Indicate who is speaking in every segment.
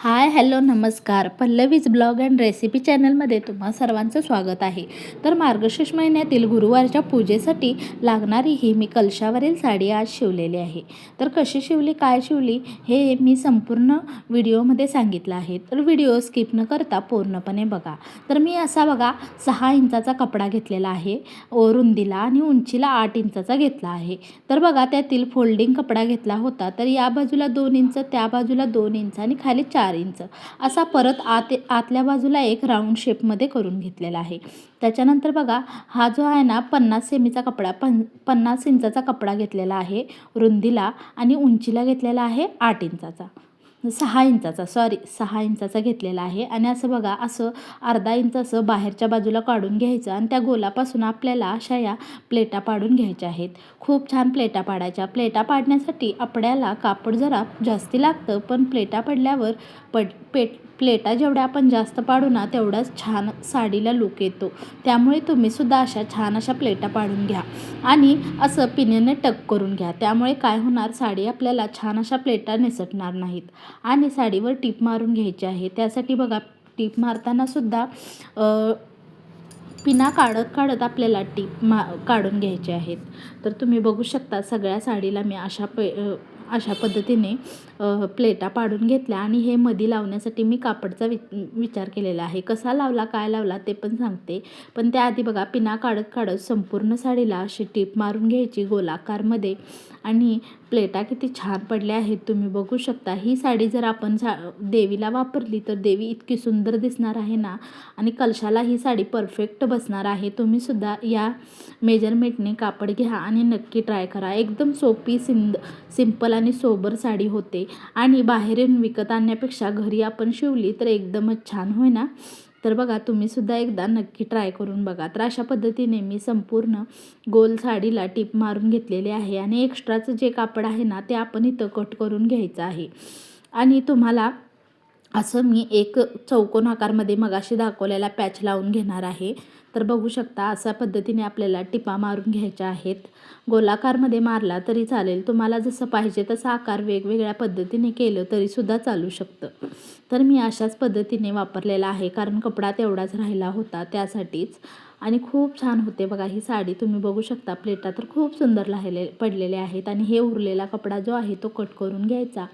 Speaker 1: Hi hello नमस्कार. Pallavi's blog and recipe चॅनलमध्ये तुम्हा सर्वांचं स्वागत आहे. तर मार्गशीर्ष महिन्यातील गुरुवारच्या पूजेसाठी लागणारी ही मी कलशावरील साडी आज शिवलेली आहे. तर कशी शिवली काय शिवली हे मी संपूर्ण व्हिडिओमध्ये सांगितलं आहे. तर व्हिडिओ स्किप न करता पूर्णपणे बघा. तर मी असा बघा सहा इंचाचा कपडा घेतलेला आहे रुंदीला आणि उंचीला आठ इंचाचा घेतला आहे. तर बघा त्यातील फोल्डिंग कपडा घेतला होता तर या बाजूला दोन इंच त्या बाजूला दोन इंच आणि खाली चार इंच असा परत आत आतल्या बाजूला एक राऊंड शेपमध्ये करून घेतलेला आहे. त्याच्यानंतर बघा हा जो आहे ना पन्नास सेमीचा कपडा पन पन्नास इंचाचा कपडा घेतलेला आहे रुंदीला आणि उंचीला घेतलेला आहे आठ इंचाचा. सहा इंचाचा सॉरी सहा इंचाचा घेतलेला आहे. आणि असं बघा असं अर्धा इंच असं बाहेरच्या बाजूला काढून घ्यायचं आणि त्या गोलापासून आपल्याला अशा या प्लेटा पाडून घ्यायच्या आहेत. खूप छान प्लेटा पाडायच्या. प्लेटा पाडण्यासाठी आपल्याला कापड जरा जास्ती लागतं पण प्लेटा पडल्यावर पड पेट प्लेटा जेवढ्या आपण जास्त पाडू ना तेवढाच छान साडीला लुक येतो. त्यामुळे तुम्हीसुद्धा अशा छान अशा प्लेटा पाडून घ्या. आणि असं पिनेने टक करून घ्या. त्यामुळे काय होणार साडी आपल्याला छान अशा प्लेटा निसटणार नाहीत. आणि साडीवर टीप मारून घ्यायची आहे. त्यासाठी बघा टीप मारतानासुद्धा पिना काढत काढत आपल्याला टीप मा काढून घ्यायचे आहेत. तर तुम्ही बघू शकता सगळ्या साडीला मी अशा पे अशा पद्धतीने प्लेटा पाडून घेतल्या आणि हे मधी लावण्यासाठी मी कापडचा वि विचार केलेला आहे. कसा लावला काय लावला ते पण सांगते. पण त्याआधी बघा पिना काढत काढत संपूर्ण साडीला अशी टीप मारून घ्यायची गोलाकारमध्ये आणि प्लेटा किती छान पडल्या आहेत तुम्ही बघू शकता. ही साडी जर आपण झा देवीला वापरली तर देवी इतकी सुंदर दिसणार आहे ना? आणि कलशाला ही साडी परफेक्ट बसणार आहे. तुम्हीसुद्धा या मेजरमेंटने कापड घ्या आणि नक्की ट्राय करा. एकदम सोपी सिंद सिंपल आणि सोबर साडी होते. आणि बाहेरून विकत आणण्यापेक्षा घरी आपण शिवली तर एकदमच छान होय ना? तर बघा तुम्हीसुद्धा एकदा नक्की ट्राय करून बघा. तर अशा पद्धतीने मी संपूर्ण गोल साडीला टीप मारून घेतलेले आहे आणि एक्स्ट्राचं जे कापड आहे ना ते आपण इथं कट करून घ्यायचं आहे. आणि तुम्हाला असं मी एक चौकोन आकारमध्ये मगाशी दाखवलेला पॅच लावून घेणार आहे. तर बघू शकता अशा पद्धतीने आपल्याला टिपा मारून घ्यायच्या आहेत. गोलाकारमध्ये मारला तरी चालेल. तुम्हाला जसं पाहिजे तसा आकार वेगवेगळ्या पद्धतीने केलं तरीसुद्धा चालू शकतं. तर मी अशाच पद्धतीने वापरलेला आहे. कारण कपडा तेवढाच राहिला होता त्यासाठीच. आणि खूप छान होते बघा ही साडी. तुम्ही बघू शकता प्लेटा तर खूप सुंदर राहिले पडलेले आहेत. आणि हे उरलेला कपडा जो आहे तो कट करून घ्यायचा.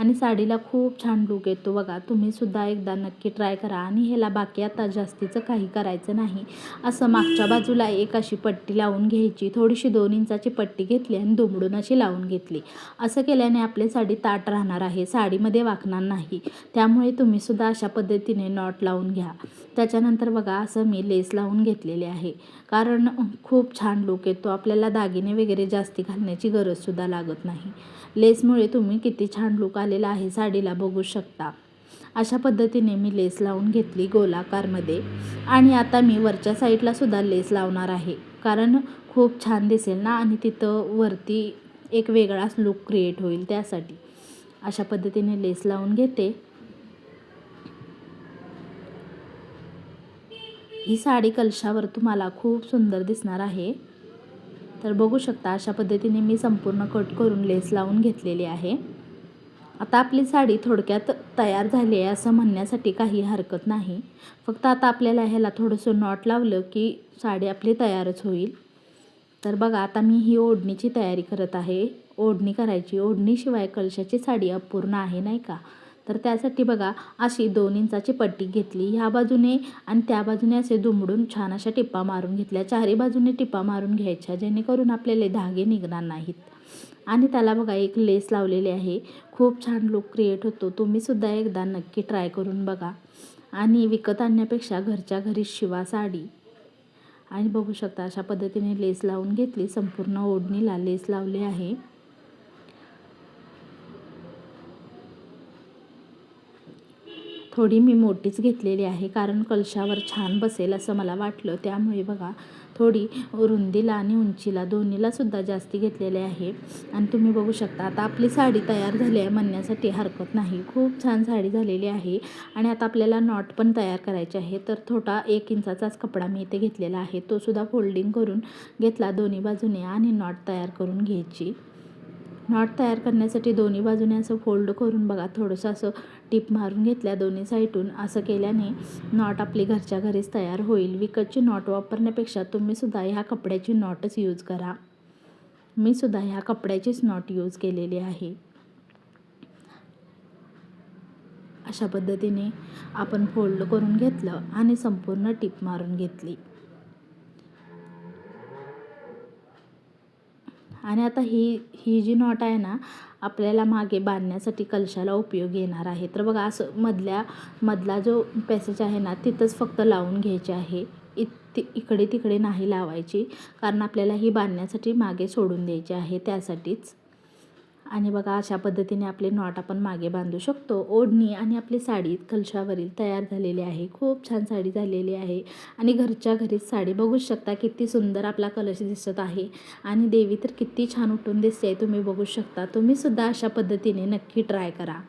Speaker 1: आणि साडीला खूप छान लूक येतो बघा. तुम्हीसुद्धा एकदा नक्की ट्राय करा. आणि ह्याला बाकी आता जास्तीचं काही करायचं नाही. असं मागच्या बाजूला एक अशी पट्टी लावून घ्यायची. थोडीशी दोन इंचाची पट्टी घेतली आणि दुमडून अशी लावून घेतली. असं केल्याने आपली साडी ताट राहणार आहे. साडीमध्ये वाकणार नाही. त्यामुळे तुम्हीसुद्धा अशा पद्धतीने नॉट लावून घ्या. त्याच्यानंतर बघा असं मी लेस लावून घेतलेले आहे. कारण खूप छान लूक येतो. आपल्याला दागिने वगैरे जास्ती घालण्याची गरजसुद्धा लागत नाही. लेसमुळे तुम्ही किती छान लूक आलेला आहे साडीला बघू शकता. अशा पद्धतीने मी लेस लावून घेतली गोलाकारमध्ये. आणि आता मी वरच्या साईडला सुद्धा लेस लावणार आहे. कारण खूप छान दिसेल ना आणि तिथं वरती एक वेगळाच लुक क्रिएट होईल त्यासाठी. अशा पद्धतीने लेस लावून घेते. ही साडी कलशावर तुम्हाला खूप सुंदर दिसणार आहे. तर बघू शकता अशा पद्धतीने मी संपूर्ण कट करून लेस लावून घेतलेली आहे. आता आपली साडी थोडक्यात तयार झाली आहे असं म्हणण्यासाठी काही हरकत नाही. फक्त आता आपल्याला ह्याला थोडंसं नॉट लावलं की साडी आपली तयारच होईल. तर बघा आता मी ही ओढणीची तयारी करत आहे. ओढणी करायची. ओढणीशिवाय कलशाची साडी अपूर्ण आहे नाही का? तर त्यासाठी बघा अशी दोन इंचाची पट्टी घेतली. ह्या बाजूने आणि त्या बाजूने असे दुमडून छान अशा टिप्पा मारून घेतल्या. चारी बाजूने टिप्पा मारून घ्यायच्या जेणेकरून आपल्याला धागे निघणार नाहीत. आणि त्याला बघा एक लेस लावलेली आहे. खूप छान लुक क्रिएट होतो. तुम्हीसुद्धा एकदा नक्की ट्राय करून बघा. आणि विकत आणण्यापेक्षा घरच्या घरी शिवा साडी. आणि बघू शकता अशा पद्धतीने लेस लावून घेतली. संपूर्ण ओढणीला लेस लावले आहे. थोडी मी मोठीच घेतलेली आहे कारण कलशावर छान बसेल असं मला वाटलं. त्यामुळे बघा थोडी रुंदीला आणि उंचीला दोन्हीला सुद्धा जास्ती घेतलेले आहे. आणि तुम्ही बघू शकता आता आपली साडी तयार झाली आहे म्हणण्यासाठी हरकत नाही. खूप छान साडी झालेली आहे आणि आता आपल्याला नॉट पण तयार करायचे आहे. तर थोडा एक इंचाचाच कपडा मी इथे घेतलेला आहे. तो सुद्धा फोल्डिंग करून घेतला दोन्ही बाजूने आणि नॉट तयार करून घ्यायची. नॉट तयार करण्यासाठी दोन्ही बाजूने असं फोल्ड करून बघा. थोडंसं असं टीप मारून घेतल्या दोन्ही साईडून. असं केल्याने नॉट आपली घरच्या घरीच तयार होईल. विकतची नॉट वापरण्यापेक्षा तुम्हीसुद्धा ह्या कपड्याची नॉटच यूज करा. मी सुद्धा ह्या कपड्याचीच नॉट यूज केलेली आहे. अशा पद्धतीने आपण फोल्ड करून घेतलं आणि संपूर्ण टीप मारून घेतली. आणि आता ही ही जी नॉट आहे ना आपल्याला मागे बांधण्यासाठी कलशाला उपयोग येणार आहे. तर बघा असं मधल्या मधला जो पॅसेज आहे ना तिथंच फक्त लावून घ्यायचे आहे. इत इकडे तिकडे नाही लावायची. कारण आपल्याला ही बांधण्यासाठी मागे सोडून द्यायची आहे त्यासाठीच. आणि बघा अशा पद्धतीने आपले नॉट आपण मागे बांधू शकतो. ओढणी आणि आपली साडी कलशावरील तयार झालेली आहे. खूप छान साडी झालेली आहे. आणि घरच्या घरीच साडी बघूच शकता किती सुंदर आपला कलश दिसत आहे. आणि देवी तर किती छान उठून दिसते तुम्ही बघू शकता. तुम्हीसुद्धा अशा पद्धतीने नक्की ट्राय करा.